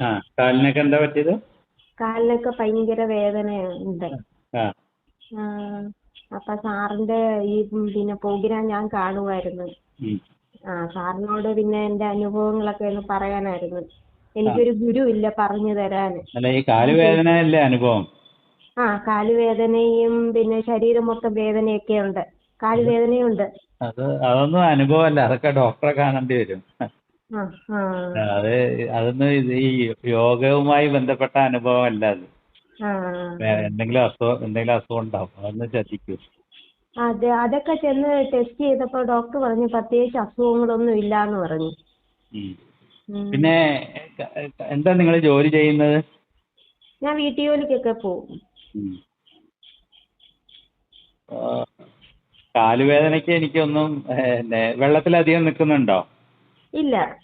ആ കാലിനൊക്കെ എന്താ പറ്റിയത്? കാലിനൊക്കെ ഭയങ്കര വേദനയുണ്ട്. അപ്പൊ സാറിന്റെ ഈ പിന്നെ പ്രോഗ്രാം ഞാൻ കാണുമായിരുന്നു ആ സാറിനോട് പിന്നെ എന്റെ അനുഭവങ്ങളൊക്കെ ഒന്ന് പറയാനായിരുന്നു. എനിക്കൊരു ഗുരു ഇല്ല പറഞ്ഞു തരാൻ. അല്ല ഈ കാൽ വേദന അല്ലേ അനുഭവം? ആ കാലുവേദനയും പിന്നെ ശരീരം മൊത്തം വേദനയൊക്കെ ഉണ്ട് കാലുവേദനയുണ്ട്. അത് അതൊന്നും അനുഭവമല്ല അതൊക്കെ ഡോക്ടറെ കാണേണ്ടി വരും. അത് അതൊന്നും ഈ യോഗവുമായി ബന്ധപ്പെട്ട അനുഭവമല്ല അത്. എന്തെങ്കിലും അസുഖം എന്തെങ്കിലും അസുഖം ഉണ്ടാവും അതൊന്ന് ശ്രദ്ധിക്കൂ. അതെ അതൊക്കെ ചെന്ന് ടെസ്റ്റ് ചെയ്തപ്പോൾ ഡോക്ടർ പറഞ്ഞു പ്രത്യേകിച്ച് അസുഖങ്ങളൊന്നും ഇല്ലാന്ന് പറഞ്ഞു. ഉം. ഉം. പിന്നെ എന്താ നിങ്ങൾ ജോലി ചെയ്യുന്നത്? ഞാൻ വീട്ടു ജോലിക്കൊക്കെ പോകും കാലുവേദനയ്ക്ക് എനിക്കൊന്നും പിന്നെ വെള്ളത്തിലധികം നിൽക്കുന്നുണ്ടോ? ഇല്ല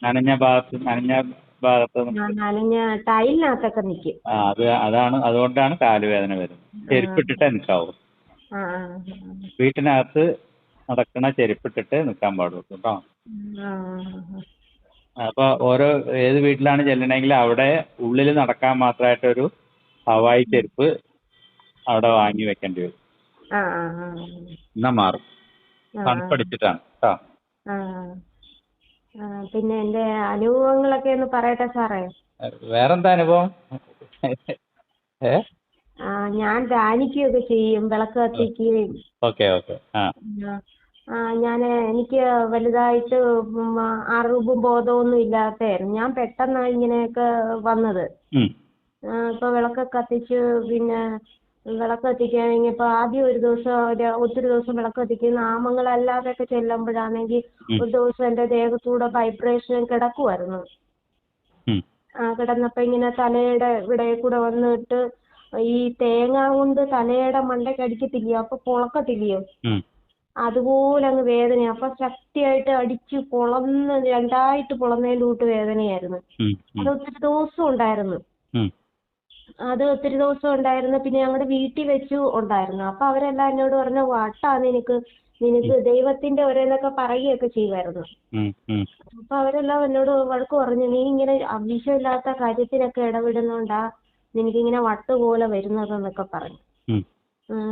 നനഞ്ഞ ഭാഗത്ത് നനഞ്ഞ ഭാഗത്ത് നനഞ്ഞ ടൈലിനകത്തൊക്കെ നിൽക്കും ആ അത് അതാണ് അതുകൊണ്ടാണ് കാലുവേദന വരുന്നത്. ചെരുപ്പിട്ടിട്ടേ നിൽക്കാവൂ. വീട്ടിനകത്ത് നടക്കണ ചെരുപ്പിട്ടിട്ട് നിൽക്കാൻ പാടുള്ളൂ കേട്ടോ. ആ അപ്പോൾ ഓരോ ഏത് വീട്ടിലാണ് ചെല്ലണമെങ്കിൽ അവിടെ ഉള്ളിൽ നടക്കാൻ മാത്രമായിട്ടൊരു ഹവായി ചെരുപ്പ് അവിടെ വാങ്ങി വെക്കേണ്ടി വരും. എന്നാ മാറും. തണുപ്പടിച്ചിട്ടാണ് കേട്ടോ. പിന്നെ എന്റെ അനുഭവങ്ങളൊക്കെ ഒന്ന് പറയട്ടെ സാറേ? വേറെന്താ അനുഭവം? ഏ? ആ ഞാൻ ധ്യാനിക്കുകയൊക്കെ ചെയ്യും വിളക്ക് കത്തിക്കുകയും ഓക്കെ ഓക്കെ. ആ. ആ, ഞാൻ എനിക്ക് വലുതായിട്ട് അറിവും ബോധമൊന്നും ഇല്ലാത്തതായിരുന്നു ഞാൻ പെട്ടെന്നാണ് ഇങ്ങനെയൊക്കെ വന്നത്. ഇപ്പൊ വിളക്കൊക്കെ കത്തിച്ച് പിന്നെ വിളക്ക് കത്തിക്കാൻ ഇനിയിപ്പോ ആദ്യം ഒരു ദിവസം ഒരു ഒത്തിരി ദിവസം വിളക്ക് കത്തിക്കുന്ന നാമങ്ങളല്ലാതെയൊക്കെ ചെല്ലുമ്പോഴാണെങ്കിൽ ഒരു ദിവസം എന്റെ ദേഹത്തൂടെ വൈബ്രേഷൻ കിടക്കുമായിരുന്നു ആ കിടന്നപ്പോ ഇങ്ങനെ തലയുടെ ഇവിടെ കൂടെ വന്നിട്ട് ഈ തേങ്ങ കൊണ്ട് തലയുടെ മണ്ടയ്ക്ക് അടിക്കത്തില്ലയോ അപ്പൊ പൊളക്കത്തില്ലയോ. അതുപോലെ അങ്ങ് വേദന അപ്പൊ ശക്തിയായിട്ട് അടിച്ച് പൊളന്ന് രണ്ടായിട്ട് പൊളന്നതിന്റെ കൂട്ട് വേദനയായിരുന്നു. അത് ഒത്തിരി ദിവസം ഉണ്ടായിരുന്നു. അത് ഒത്തിരി ദിവസം ഉണ്ടായിരുന്നു. പിന്നെ ഞങ്ങളുടെ വീട്ടിൽ വെച്ചു ഉണ്ടായിരുന്നു. അപ്പൊ അവരെല്ലാം എന്നോട് പറഞ്ഞു വട്ടാ നിനക്ക് നിനക്ക് ദൈവത്തിന്റെ ഒരേന്നൊക്കെ പറയുകയൊക്കെ ചെയ്യുമായിരുന്നു. അപ്പൊ അവരെല്ലാം എന്നോട് വഴക്ക് പറഞ്ഞു നീ ഇങ്ങനെ ആവശ്യമില്ലാത്ത കാര്യത്തിനൊക്കെ ഇടപെടുന്നോണ്ടാ നിനക്കിങ്ങനെ വട്ട് പോലെ വരുന്നതെന്നൊക്കെ പറഞ്ഞു.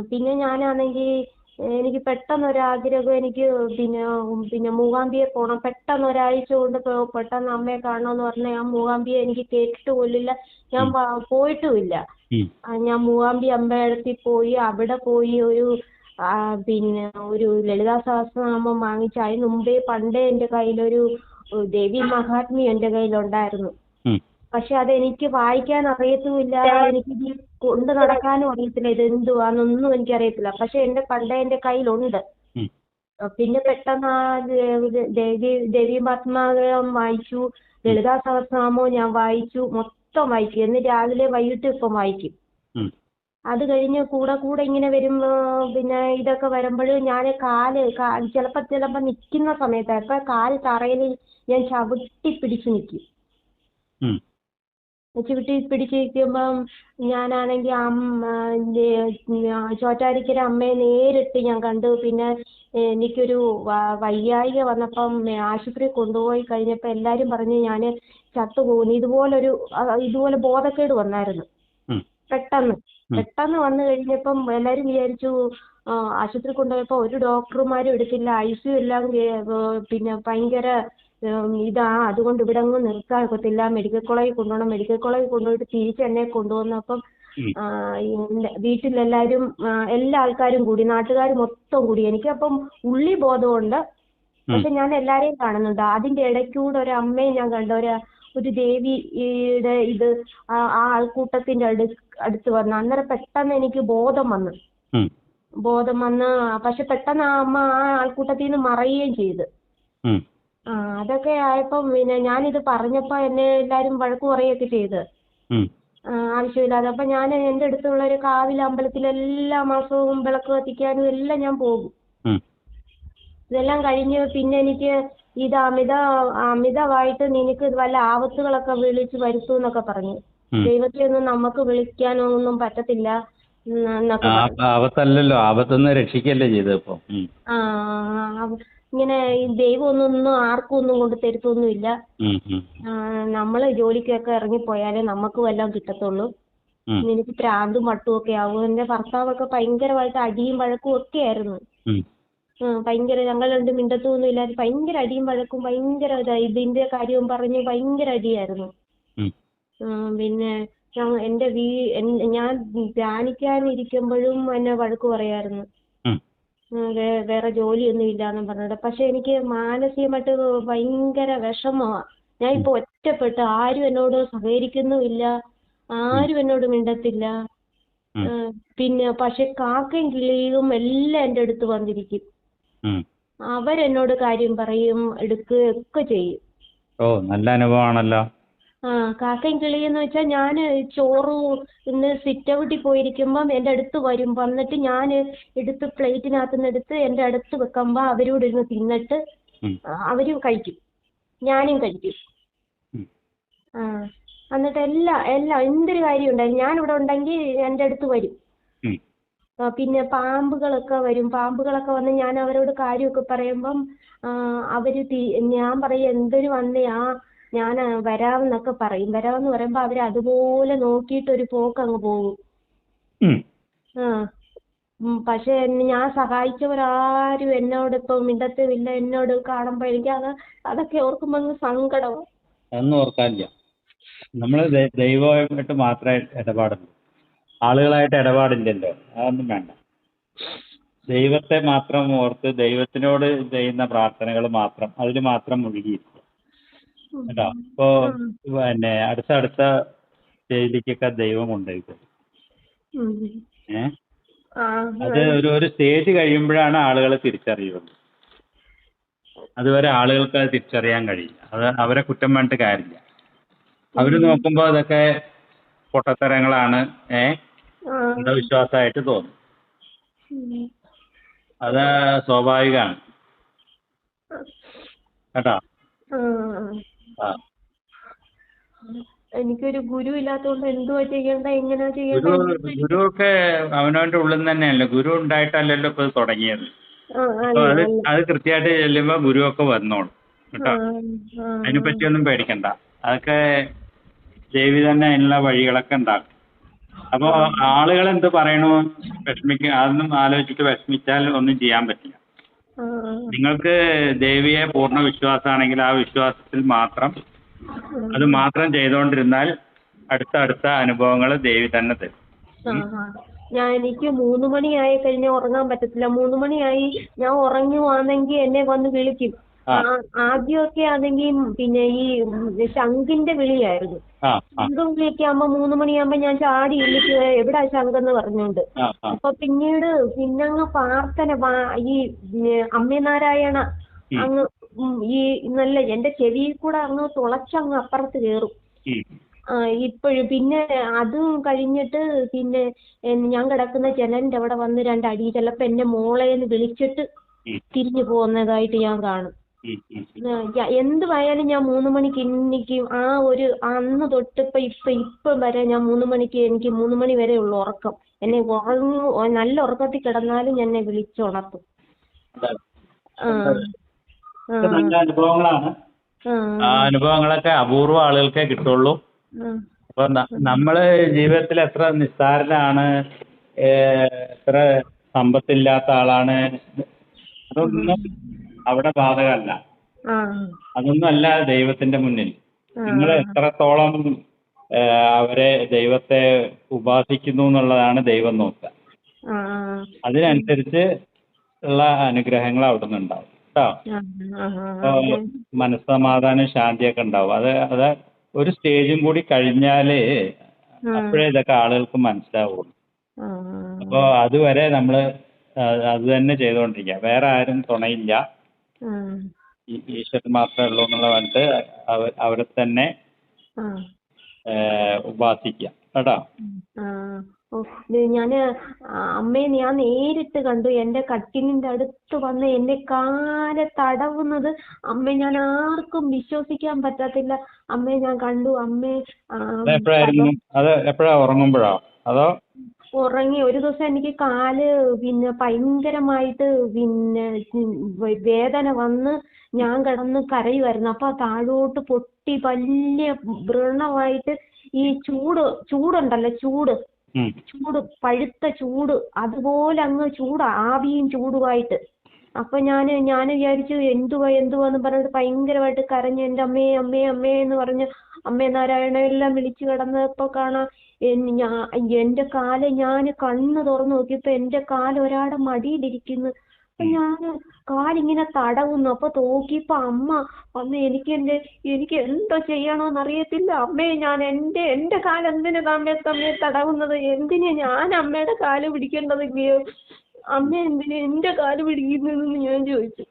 പിന്നെ ഞാനാണെങ്കിൽ എനിക്ക് പെട്ടെന്ന് ഒരു ആഗ്രഹം എനിക്ക് പിന്നെ പിന്നെ മൂകാംബിയെ പോകണം പെട്ടെന്ന് ഒരാഴ്ച കൊണ്ട് പെട്ടെന്ന് അമ്മയെ കാണണമെന്ന് പറഞ്ഞാൽ ഞാൻ മൂകാംബിയെ എനിക്ക് കേട്ടിട്ട് പോലില്ല ഞാൻ പോയിട്ടുമില്ല. ഞാൻ മൂകാംബി അമ്പലത്തിൽ പോയി അവിടെ പോയി ഒരു ആ, പിന്നെ ഒരു ലളിതാ സഹസ്രനാമം വാങ്ങിച്ച് അതിന് മുമ്പേ പണ്ടേ എന്റെ കയ്യിലൊരു ദേവി മഹാത്മ്യം എന്റെ കയ്യിലുണ്ടായിരുന്നു. പക്ഷെ അതെനിക്ക് വായിക്കാൻ അറിയത്തുമില്ല എനിക്ക് ഇത് കൊണ്ട് നടക്കാനും അറിയത്തില്ല. ഇത് എന്തുവാന്നൊന്നും എനിക്കറിയത്തില്ല. പക്ഷെ എന്റെ പണ്ടേ എന്റെ കയ്യിലുണ്ട്. പിന്നെ പെട്ടെന്ന് ആ ദേവി ദേവി പത്മാവതം വായിച്ചു. ലളിതാ സഹസ്രനാമവും ഞാൻ വായിച്ചു. മൊത്തം വായിക്കും. എന്ന് രാവിലെ വൈകിട്ട് ഇപ്പം വായിക്കും. അത് കഴിഞ്ഞ് കൂടെ കൂടെ ഇങ്ങനെ വരുമ്പോ പിന്നെ ഇതൊക്കെ വരുമ്പോഴും ഞാൻ കാൽ ചിലപ്പോ ചിലപ്പോ നിൽക്കുന്ന സമയത്ത് അപ്പൊ കാൽ തറയിൽ ഞാൻ ചവിട്ടി പിടിച്ചു നിൽക്കും. ഉം. ചവിട്ടി പിടിച്ച് നിൽക്കുമ്പം ഞാനാണെങ്കിൽ അമ്മ ചോറ്റാനിക്കര ചോറ്റാരിക്കര അമ്മയെ നേരിട്ട് ഞാൻ കണ്ടു. പിന്നെ എനിക്കൊരു വയ്യായ്ക വന്നപ്പം ആശുപത്രി കൊണ്ടുപോയി കഴിഞ്ഞപ്പോൾ എല്ലാരും പറഞ്ഞു ഞാൻ ചത്തുപോകുന്നു. ഇതുപോലൊരു ഇതുപോലെ ബോധക്കേട് വന്നായിരുന്നു. പെട്ടെന്ന്. പെട്ടെന്ന് വന്നു കഴിഞ്ഞപ്പം എല്ലാവരും വിചാരിച്ചു ആശുപത്രി കൊണ്ടുപോയപ്പോൾ ഒരു ഡോക്ടർമാരും എടുത്തില്ല. ഐ സി എല്ലാം പിന്നെ ഭയങ്കര ഇതാ അതുകൊണ്ട് ഇവിടെ അങ്ങ് നിർത്താൻ ഒക്കത്തില്ല. മെഡിക്കൽ കോളേജിൽ കൊണ്ടുപോകണം. മെഡിക്കൽ കോളേജിൽ കൊണ്ടുപോയിട്ട് തിരിച്ച് എന്നെ കൊണ്ടുവന്നപ്പം വീട്ടിലെല്ലാവരും എല്ലാ ആൾക്കാരും കൂടി നാട്ടുകാർ മൊത്തം കൂടി. എനിക്ക് അപ്പം ഉള്ളി ബോധമുണ്ട് പക്ഷെ ഞാൻ എല്ലാരെയും കാണുന്നുണ്ട്. അതിന്റെ ഇടയ്ക്കൂടെ ഒരു അമ്മയെ ഞാൻ കണ്ട ഒരു ഒരു ദേവിയുടെ ഇത് ആ ആൾക്കൂട്ടത്തിന്റെ അടു അടുത്ത് വന്നു. അന്നേരം പെട്ടെന്ന് എനിക്ക് ബോധം വന്നു. ബോധം വന്ന് പക്ഷെ പെട്ടെന്ന് ആ അമ്മ ആ ആൾക്കൂട്ടത്തിൽ നിന്ന് മറയുകയും ചെയ്തു. ആ അതൊക്കെ ആയപ്പം പിന്നെ ഞാനിത് പറഞ്ഞപ്പോ എന്നെ എല്ലാരും വഴക്ക് പറയുകയൊക്കെ ചെയ്ത്. ആവശ്യമില്ലാതെ. അപ്പൊ ഞാൻ എന്റെ അടുത്തുള്ള ഒരു കാവിൽ അമ്പലത്തിൽ എല്ലാ മാസവും വിളക്ക് കത്തിക്കാനും എല്ലാം ഞാൻ പോകും. ഇതെല്ലാം കഴിഞ്ഞ് പിന്നെ എനിക്ക് ഇത് അമിത അമിതമായിട്ട് നിനക്ക് വല്ല ആപത്തുകളൊക്കെ വിളിച്ച് വരുത്തും എന്നൊക്കെ പറഞ്ഞു. ദൈവത്തെ ഒന്നും നമുക്ക് പറ്റത്തില്ല എന്നൊക്കെ പറഞ്ഞു. ആ- ആപത്തല്ലല്ലോ. ആപത്തൊന്നും രക്ഷിക്കല്ലേ ചെയ്തപ്പോ ആ ഇങ്ങനെ ദൈവമൊന്നും ദൈവം ഒന്നും ആർക്കും ഒന്നും കൊണ്ട് തരുത്തൊന്നുമില്ല നമ്മൾ ജോലിക്കൊക്കെ ഇറങ്ങിപ്പോയാലേ നമുക്ക് വല്ലതും കിട്ടത്തുള്ളൂ. എനിക്ക് പ്രാന്തും മട്ടും ഒക്കെ ആവും. ഭർത്താവ് ഭർത്താവൊക്കെ ഭയങ്കരമായിട്ട് അടിയും വഴക്കും ഒക്കെ ആയിരുന്നു. ഭയങ്കര ഞങ്ങൾ രണ്ടും മിണ്ടത്തൊന്നും ഇല്ലാതെ ഭയങ്കര അടിയും വഴക്കും ഭയങ്കര ഇതാ ഇതിന്റെ കാര്യവും പറഞ്ഞ് ഭയങ്കര അടിയായിരുന്നു. പിന്നെ എന്റെ വീ ഞാൻ ധ്യാനിക്കാനിരിക്കുമ്പോഴും എന്നെ വഴക്ക് പറയായിരുന്നു. വേറെ ജോലിയൊന്നും ഇല്ലാന്നും പറഞ്ഞിട്ട്. പക്ഷെ എനിക്ക് മാനസികമായിട്ട് ഭയങ്കര വിഷമമാ ഞാൻ ഇപ്പൊ ഒറ്റപ്പെട്ട് ആരും എന്നോട് സഹകരിക്കുന്നുമില്ല ആരും എന്നോട് മിണ്ടത്തില്ല. പിന്നെ പക്ഷെ കാക്കയും കിളിയും എല്ലാം എന്റെ അടുത്ത് വന്നിരിക്കും. അവരെന്നോട് കാര്യം പറയും എടുക്കുകയൊക്കെ ചെയ്യും. ഓ നല്ല അനുഭവമാണല്ലോ. ആ കാക്കയും കിളിയെന്ന് വെച്ചാൽ ഞാൻ ചോറ് ഇന്ന് സിറ്റ് ഔട്ടിൽ പോയിരിക്കുമ്പം എന്റെ അടുത്ത് വരും. വന്നിട്ട് ഞാൻ എടുത്ത് പ്ലേറ്റിനകത്ത് നിന്ന് എടുത്ത് എന്റെ അടുത്ത് വെക്കുമ്പോൾ അവരോട് ഇരുന്ന് തിന്നിട്ട് അവരും കഴിക്കും. ഞാനും കഴിക്കും. ആ എന്നിട്ട് എല്ലാ എല്ലാ എന്തൊരു കാര്യം ഉണ്ടായാലും ഇവിടെ ഉണ്ടെങ്കിൽ എന്റെ അടുത്ത് വരും. പിന്നെ പാമ്പുകളൊക്കെ വരും. പാമ്പുകളൊക്കെ വന്ന് ഞാൻ അവരോട് കാര്യമൊക്കെ പറയുമ്പം തി- ഞാൻ പറയും എന്തൊരു വന്നയാ ഞാൻ വരാമെന്നൊക്കെ പറയും. വരാമെന്ന് പറയുമ്പോൾ അവർ അതുപോലെ നോക്കിയിട്ട് ഒരു പോക്ക് അങ്ങ് പോകും. ആ പക്ഷെ എന്നെ ഞാൻ സഹായിച്ചവരാരും എന്നോട് ഇപ്പൊ മിണ്ടത്തുമില്ല. എന്നോട് കാണുമ്പോ എനിക്ക് അത് അതൊക്കെ ഓർക്കുമ്പോ അങ്ങ് സങ്കടവും അതൊന്നും ഓർക്കാനില്ല. നമ്മൾ ദൈവമായിട്ട് മാത്രമേ ഇടപാടുള്ളൂ. ആളുകളായിട്ട് ഇടപാടില്ലല്ലോ. അതൊന്നും വേണ്ട. ദൈവത്തെ മാത്രം ഓർത്ത് ദൈവത്തിനോട് ചെയ്യുന്ന പ്രാർത്ഥനകൾ മാത്രം അതിൽ മാത്രം മുഴുകിയിരിക്കുക കേട്ടോ ഇപ്പോ പിന്നെ അടുത്ത സ്റ്റേജിലേക്കൊക്കെ ദൈവം കൊണ്ടുപോയി ഉം. ഏ? അത് ഒരു ഒരു സ്റ്റേജ് കഴിയുമ്പോഴാണ് ആളുകളെ തിരിച്ചറിയുന്നത്. അതുവരെ ആളുകൾക്ക് അത് തിരിച്ചറിയാൻ കഴിയില്ല. അത് അവരെ കുറ്റം പറഞ്ഞിട്ട് കാര്യമില്ല. അവർ നോക്കുമ്പോൾ അതൊക്കെ പൊട്ടത്തരങ്ങളാണ്. ഏ? അന്ധവിശ്വാസമായിട്ട് തോന്നും. അത് സ്വാഭാവികമാണ്. കേട്ടോ? എനിക്കൊരു ഗുരു ഇല്ലാത്തതുകൊണ്ട് എന്തുവാ ചെയ്യേണ്ടത് എങ്ങനെയാ ഗുരു ഒക്കെ ഗുരുവൊക്കെ അവനവന്റെ ഉള്ളിൽ നിന്ന് തന്നെയല്ലേ. ഗുരു ഉണ്ടായിട്ടല്ലല്ലോ ഇപ്പൊ ഇത് തുടങ്ങിയത്. ആ അത് അല്ല. അത് കൃത്യമായിട്ട് ചെല്ലുമ്പോ ഗുരു ഒക്കെ വന്നോളും കേട്ടോ. അതിനെ പറ്റിയൊന്നും പേടിക്കണ്ട. അതൊക്കെ ദേവി തന്നെ അതിനുള്ള വഴികളൊക്കെ ഉണ്ടാക്കും. അപ്പോൾ ആളുകൾ എന്ത് പറയണു? വിഷമിക്ക അതൊന്നും ആലോചിച്ചിട്ട് വിഷമിച്ചാൽ ഒന്നും ചെയ്യാൻ പറ്റില്ല. നിങ്ങൾക്ക് ദേവിയെ പൂർണ വിശ്വാസമാണെങ്കിൽ ആ വിശ്വാസത്തിൽ മാത്രം അത് മാത്രം ചെയ്തുകൊണ്ടിരുന്നാൽ അടുത്ത അടുത്ത അനുഭവങ്ങൾ ദേവി തന്നെ തരും. ഞാൻ എനിക്ക് മൂന്ന് മണിയായി കഴിഞ്ഞാൽ ഉറങ്ങാൻ പറ്റത്തില്ല. മൂന്ന് മണിയായി ഞാൻ ഉറങ്ങുവാണെങ്കിൽ എന്നെ വന്ന് വിളിക്കും. ആദ്യമൊക്കെ ആണെങ്കിൽ പിന്നെ ഈ ശംഖിന്റെ വിളിയായിരുന്നു. ആ ആ. ശംഖ് വിളിക്കാകുമ്പോ മൂന്ന് മണിയാകുമ്പോ ഞാൻ ചാടി എഴുന്നേറ്റ് എവിടാ ശംഖെന്ന് പറഞ്ഞോണ്ട്. അപ്പൊ പിന്നീട് പിന്നങ്ങ് പ്രാർത്ഥന വാ- ഈ അമ്മേ നാരായണ അങ്ങ് ഈ നല്ല എന്റെ ചെവിയിൽ കൂടെ അങ്ങ് തുളച്ചങ്ങ് അപ്പുറത്ത് കേറും. ഇപ്പോഴും. പിന്നെ അതും കഴിഞ്ഞിട്ട് പിന്നെ ഞാൻ കിടക്കുന്ന ജനലിന്റെ അവിടെ വന്ന് രണ്ട് രണ്ടടി ചിലപ്പോ എന്നെ മോളേന്ന് വിളിച്ചിട്ട്. തിരിഞ്ഞു പോകുന്നതായിട്ട് ഞാൻ കാണും. ഉം. ആ, ഞാൻ മൂന്ന് മണിക്ക് എനിക്ക് ആ ഒരു അന്ന് തൊട്ട് ഇപ്പൊ ഇപ്പൊ ഇപ്പം വരെ ഞാൻ മൂന്ന് മണിക്ക് എനിക്ക് മൂന്ന് മണി വരെ ഉള്ളു ഉറക്കം. എന്നെ ഉറങ്ങു നല്ല ഉറക്കത്തിൽ കിടന്നാലും എന്നെ വിളിച്ചുണർത്തും. അനുഭവങ്ങളാണ്. അനുഭവങ്ങളൊക്കെ അപൂർവ ആളുകൾക്കേ കിട്ടുള്ളൂ. അപ്പൊ നമ്മൾ ജീവിതത്തിൽ എത്ര നിസ്സാരനാണ് എത്ര സമ്പത്തില്ലാത്ത ആളാണ്. അതൊന്നും അവിടെ ബാധകമല്ല. അതൊന്നുമല്ല ദൈവത്തിന്റെ മുന്നിൽ. നിങ്ങൾ എത്രത്തോളം അവരെ ദൈവത്തെ ഉപാസിക്കുന്നു എന്നുള്ളതാണ് ദൈവം നോക്കുക. അതിനനുസരിച്ച് ഉള്ള അനുഗ്രഹങ്ങൾ അവിടെ നിന്ന് ഉണ്ടാവും കേട്ടോ മനസ്സമാധാനം ശാന്തിയൊക്കെ ഉണ്ടാവും. അത് അത് ഒരു സ്റ്റേജും കൂടി കഴിഞ്ഞാലേ അപ്പോഴേ ഇതൊക്കെ ആളുകൾക്ക് മനസ്സിലാവുള്ളൂ. അപ്പോ അതുവരെ നമ്മൾ അത് തന്നെ ചെയ്തുകൊണ്ടിരിക്കുക വേറെ ആരും തുണയില്ല. ഈശ്വരൻ മാത്രമേ ഉള്ളൂ എന്നുള്ള പറഞ്ഞിട്ട് അവരെ തന്നെ ഉപാസിക്കുക കേട്ടോ? ഞാൻ അമ്മയെ ഞാൻ നേരിട്ട് കണ്ടു. എന്റെ കട്ടിലിന്റെ അടുത്ത് വന്ന് എന്നെ കാലെ തടവുന്നത് അമ്മയെ ഞാൻ ആർക്കും വിശ്വസിക്കാൻ പറ്റത്തില്ല. അമ്മയെ ഞാൻ കണ്ടു. അമ്മയെ ആ, അത് എപ്പോഴായിരുന്നു അത് എപ്പോഴാ ഉറങ്ങുമ്പോഴോ? അതോ ഉറങ്ങി ഒരു ദിവസം എനിക്ക് കാൽ പിന്നെ ഭയങ്കരമായിട്ട് പിന്നെ വേദന വന്ന് ഞാൻ കിടന്ന് കരയുമായിരുന്നു അപ്പൊ താഴോട്ട് പൊട്ടി വലിയ വ്രണമായിട്ട് ഈ ചൂട് ചൂടുണ്ടല്ലോ ചൂട്. ചൂട് പഴുത്ത ചൂട് അതുപോലെ അങ്ങ് ചൂട് ആവിയും ചൂടുമായിട്ട്. അപ്പൊ ഞാൻ ഞാൻ വിചാരിച്ചു എന്തുവാ എന്തുവാന്ന് പറഞ്ഞിട്ട് ഭയങ്കരമായിട്ട് കരഞ്ഞു എന്റെ അമ്മേ അമ്മേ അമ്മേ എന്ന് പറഞ്ഞ് അമ്മേ നാരായണ എല്ലാം വിളിച്ചു കിടന്നപ്പോ കാണാം എന്റെ കാൽ ഞാൻ കണ്ണ് തുറന്നു നോക്കിയപ്പോ എന്റെ കാൽ ഒരാടെ മടിയിലിരിക്കുന്നു. അപ്പൊ ഞാൻ കാലിങ്ങനെ തടവുന്നു. അപ്പൊ നോക്കിയപ്പോ അമ്മ അമ്മ എനിക്ക് എന്റെ എനിക്ക് എന്തോ ചെയ്യണോന്ന് അറിയത്തില്ല അമ്മേ ഞാൻ എന്റെ എന്റെ കാൽ എന്തിനാ അമ്മേ തമ്മേ തടവുന്നത്? എന്തിനാ ഞാൻ അമ്മയുടെ കാൽ പിടിക്കേണ്ടതില്ലയോ അമ്മ എന്തിനാ എന്റെ കാൽ പിടിക്കുന്നതെന്ന് ഞാൻ ചോദിച്ചു.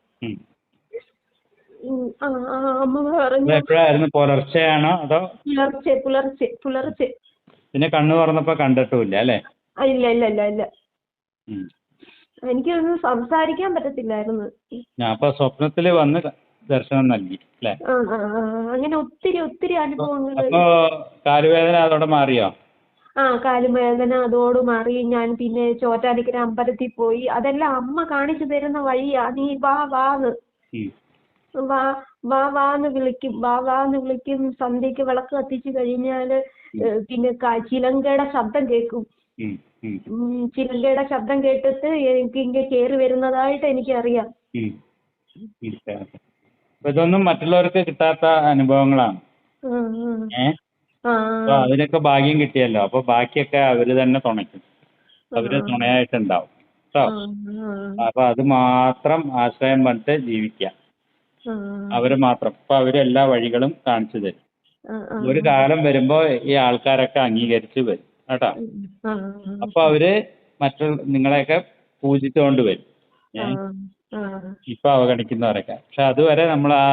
അമ്മ പറഞ്ഞു. എപ്പോഴായിരുന്നു? പുലർച്ചെയാണോ അതോ? പുലർച്ചെ പുലർച്ചെ പുലർച്ചെ. പിന്നെ കണ്ണു തുറന്നപ്പോ കണ്ടിട്ടുമില്ല അല്ലേ? ഇല്ല ഇല്ല ഇല്ല ഇല്ല. എനിക്കൊന്നും സംസാരിക്കാൻ പറ്റത്തില്ലായിരുന്നു. ഞാൻ സ്വപ്നത്തിൽ വന്ന് ദർശനം നൽകി അല്ലേ? അങ്ങനെ ഒത്തിരി ഒത്തിരി അനുഭവങ്ങൾ. അപ്പോൾ കാലുവേദന അതോടെ മാറിയോ? ആ കാലുവേദന അതോട് മാറി. ഞാൻ പിന്നെ ചോറ്റാനിക്കര അമ്പലത്തിൽ പോയി. അതെല്ലാം അമ്മ കാണിച്ചു തരുന്ന വഴിയാ. നീ വാ വാന്ന് ഉം. വാ വാ എന്ന് വിളിക്കും വാ എന്ന് വിളിക്കും സന്ധ്യക്ക് വിളക്ക് കത്തിച്ചു കഴിഞ്ഞാൽ പിന്നെ ചിലങ്കയുടെ ശബ്ദം കേൾക്കും. ചിലങ്കയുടെ ശബ്ദം കേട്ടിട്ട് എനിക്ക് ഇങ്ങനെ കേറി വരുന്നതായിട്ട് എനിക്കറിയാം. ഇതൊന്നും മറ്റുള്ളവർക്ക് കിട്ടാത്ത അനുഭവങ്ങളാണ്. ആ. അതിനൊക്കെ ഭാഗ്യം കിട്ടിയല്ലോ. അപ്പൊ ബാക്കിയൊക്കെ അവർ തന്നെ തുണയ്ക്കും. അവർ തുണയായിട്ടുണ്ടാവും. കേട്ടോ അപ്പോൾ അത് മാത്രം ആശ്രയം പറഞ്ഞിട്ട് ജീവിക്കുക ആ, അവർ മാത്രം. അപ്പൊ അവരെല്ലാ വഴികളും കാണിച്ചു തരും. ഒരു കാലം വരുമ്പോ ഈ ആൾക്കാരൊക്കെ അംഗീകരിച്ച് വരും. കേട്ടോ? അപ്പൊ അവർ മറ്റുള്ള നിങ്ങളെയൊക്കെ പൂജിച്ചുകൊണ്ട് വരും. ഇപ്പൊ അവഗണിക്കുന്നവരൊക്കെ. പക്ഷെ അതുവരെ നമ്മൾ ആ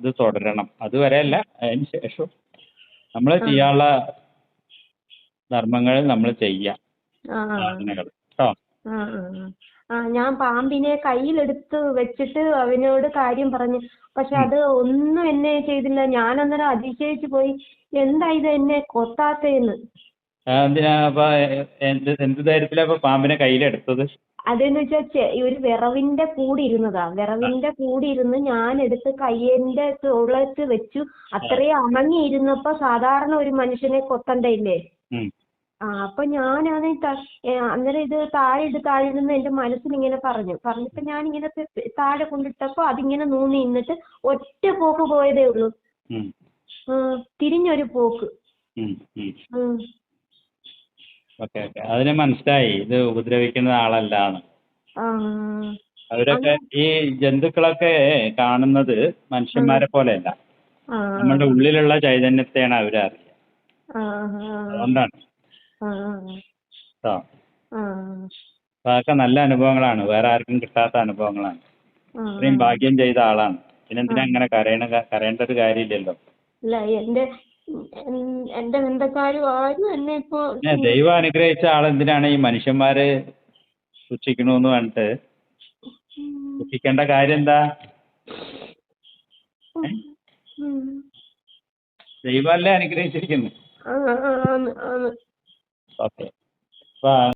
ഇത് തുടരണം. അതുവരെ അല്ല അതിന് ശേഷം നമ്മൾ ചെയ്യാനുള്ള ധർമ്മങ്ങൾ നമ്മൾ ചെയ്യാം. കേട്ടോ? ഞാൻ പാമ്പിനെ കയ്യിലെടുത്ത് വെച്ചിട്ട് അവനോട് കാര്യം പറഞ്ഞു. പക്ഷെ അത് ഒന്നും എന്നെ ചെയ്തില്ല. ഞാൻ അന്നേരം അതിശയിച്ചു പോയി. എന്താ ഇത് എന്നെ കൊത്താത്തേന്ന് അതെന്ന് വെച്ചാ ഒരു വിറവിന്റെ കൂടി ഇരുന്നതാ. വിറവിന്റെ കൂടി ഇരുന്ന് ഞാൻ എടുത്ത് കയ്യന്റെ തോളത്ത് വെച്ചു. അത്രയും അമങ്ങിയിരുന്നപ്പോ സാധാരണ ഒരു മനുഷ്യനെ കൊത്തണ്ടയില്ലേ. ആ അപ്പൊ ഞാനാണ് അന്നേരം ഇത് താഴെ ഇട്ട് താഴെ നിന്ന് എന്റെ മനസ്സിൽ ഇങ്ങനെ പറഞ്ഞു പറഞ്ഞപ്പോ ഞാൻ ഇങ്ങനെ താഴെ കൊണ്ടിട്ടപ്പോ അതിങ്ങനെ നൂന്നി നിന്നിട്ട് ഒറ്റ പോക്ക് പോയതേ ഉള്ളൂ. തിരിഞ്ഞൊരു പോക്ക്. Okay okay. അതിന് മനസ്സിലായി ഇത് ഉപദ്രവിക്കുന്ന ആളല്ലാന്ന് അവരൊക്കെ ഈ ജന്തുക്കളൊക്കെ കാണുന്നത് മനുഷ്യന്മാരെ പോലെയല്ല. നമ്മുടെ ഉള്ളിലുള്ള ചൈതന്യത്തെയാണ് അവരറിയുക. അതുകൊണ്ടാണ്. കേട്ടോ അതൊക്കെ നല്ല അനുഭവങ്ങളാണ്. വേറെ ആർക്കും കിട്ടാത്ത അനുഭവങ്ങളാണ്. ഇത്രയും ഭാഗ്യം ചെയ്ത ആളാണ്. പിന്നെന്തിനാ അങ്ങനെ കരയണ കരയേണ്ട ഒരു കാര്യമില്ലല്ലോ. അല്ല എന്റെ എന്റെ ബന്ധക്കാരും ആരും എന്നെ ഇപ്പോ ദൈവം അനുഗ്രഹിച്ച ആളെന്തിനാണ് ഈ മനുഷ്യന്മാര് സൂക്ഷിക്കണമെന്ന് പറഞ്ഞിട്ട്? സൂക്ഷിക്കേണ്ട കാര്യം എന്താ. ദൈവമല്ലേ അനുഗ്രഹിച്ചിരിക്കുന്നു? ആ, ആ,